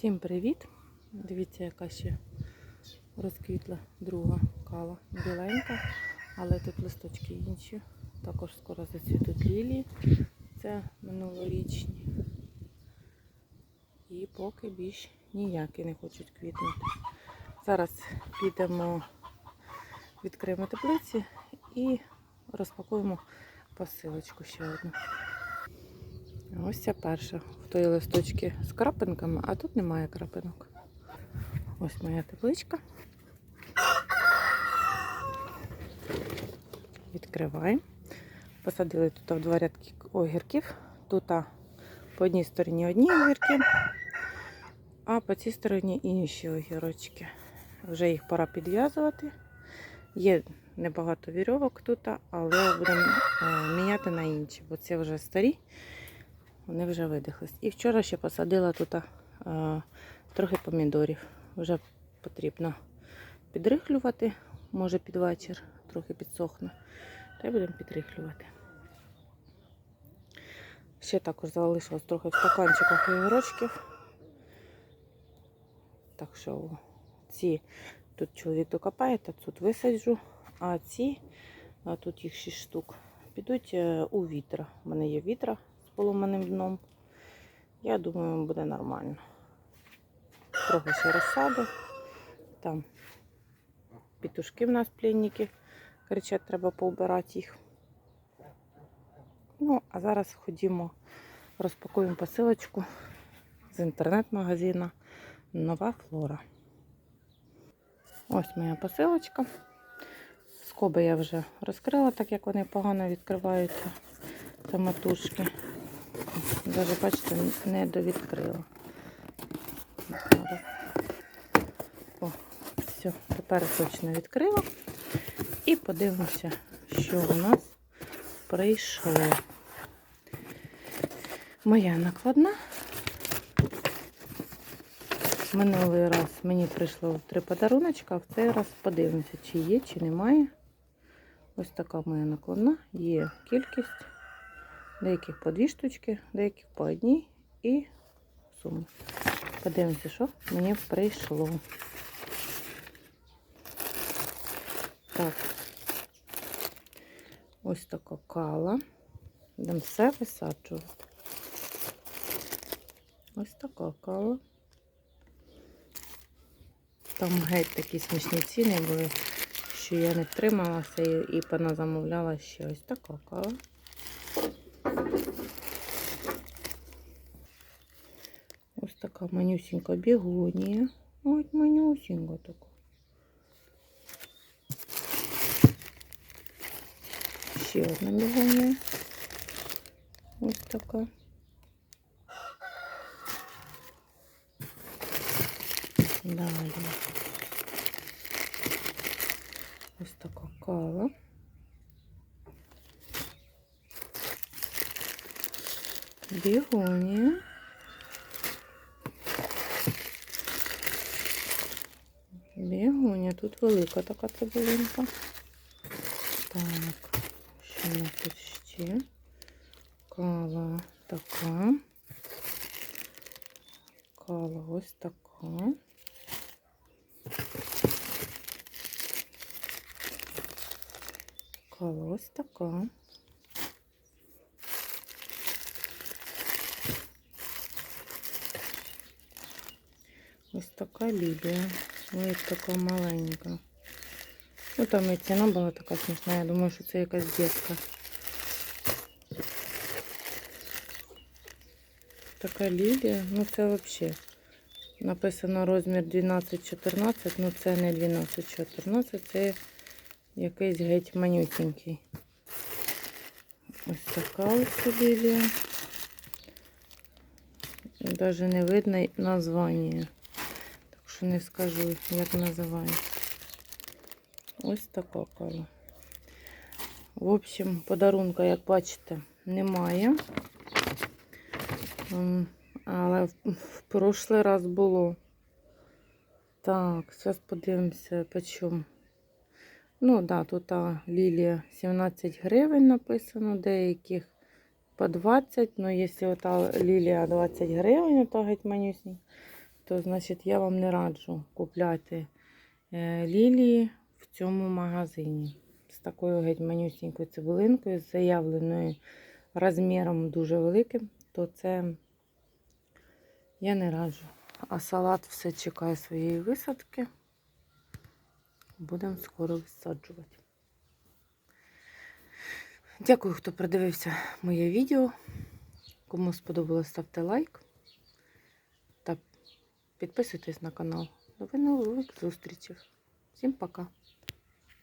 Всім привіт! Дивіться, яка ще розквітла друга кала. Біленька, але тут листочки інші. Також скоро зацвітуть лілії. Це минулорічні. І поки більш ніякі не хочуть квітнути. Зараз підемо, відкриємо теплиці і розпакуємо посилочку ще одну. Ось ця перша. В тої листочки з крапинками, а тут немає крапинок. Ось моя тепличка. Відкриваємо. Посадили тут в два рядки огірків. Тут по одній стороні одні огірки, а по цій стороні інші огірочки. Вже їх пора підв'язувати. Є небагато вірьовок тут, але будемо е, міняти на інші, бо це вже старі. Вони вже видихлись. І вчора ще посадила тут а, трохи помідорів. Вже потрібно підрихлювати, може під вечір, трохи підсохне. Та й будемо підрихлювати. Ще також залишилось трохи в стаканчиках огірочків. Так що ці тут чоловік докопає, та тут висаджу, а ці, а тут їх 6 штук, підуть е, у вітра. У мене є вітра поломаним дном. Я думаю, буде нормально. Трохи ще розсади. Там петушки в нас пленники. Кричать, треба поубирати їх. Ну, а зараз ходімо, розпакуємо посилочку з інтернет-магазину Нова Флора. Ось моя посилочка. Скоби я вже розкрила, так як вони погано відкриваються самотужки. Даже, бачите, не довідкрила. О, все, тепер точно відкрила. І подивимося, що у нас прийшло. Моя накладна. Минулий раз мені прийшло три подаруночка, а в цей раз подивимося, чи є, чи немає. Ось така моя накладна. Є кількість. Деяких по дві штучки, деяких по одній і сума. Подивимося, що мені прийшло. Так, ось така кала. Будемо все висаджувати. Ось така кала. Там геть такі смішні ціни були, що я не втрималася і, і поназамовляла ще ось така кава. така манюсінька бігонія. Ось манюсінька така. Ще одна бігонія. Ось така. Далі. Ось така кава. Бігонія. Бігоня, тут велика така цибулинка. Так, що у нас тут ще? Кава така. Кава ось така. Кава ось така. Ось така лілія. Ось така маленька. Ну там і ціна була така смішна. Я думаю, що це якась дітка. Така лілія. Ну це взагалі. Написано розмір 12-14, ну це не 12-14, це якийсь геть манюсінький. Ось така ось лілія. Навіть не видно названня. Що не скажу, як називається. Ось така кава. В общем, подарунка, як бачите, немає. Але в, прошлий раз було. Так, зараз подивимося, по чому. Ну, да, тут а, лілія 17 гривень написано, деяких по 20. Ну, якщо ота лілія 20 гривень, то геть манюсінька, то значить я вам не раджу купляти е, лілії в цьому магазині. З такою геть манюсінькою цибулинкою, з заявленою розміром дуже великим, то це я не раджу. А салат все чекає своєї висадки. Будемо скоро висаджувати. Дякую, хто придивився моє відео. Кому сподобалось, ставте лайк підписуйтесь на канал. До нових зустрічей. Всім пока!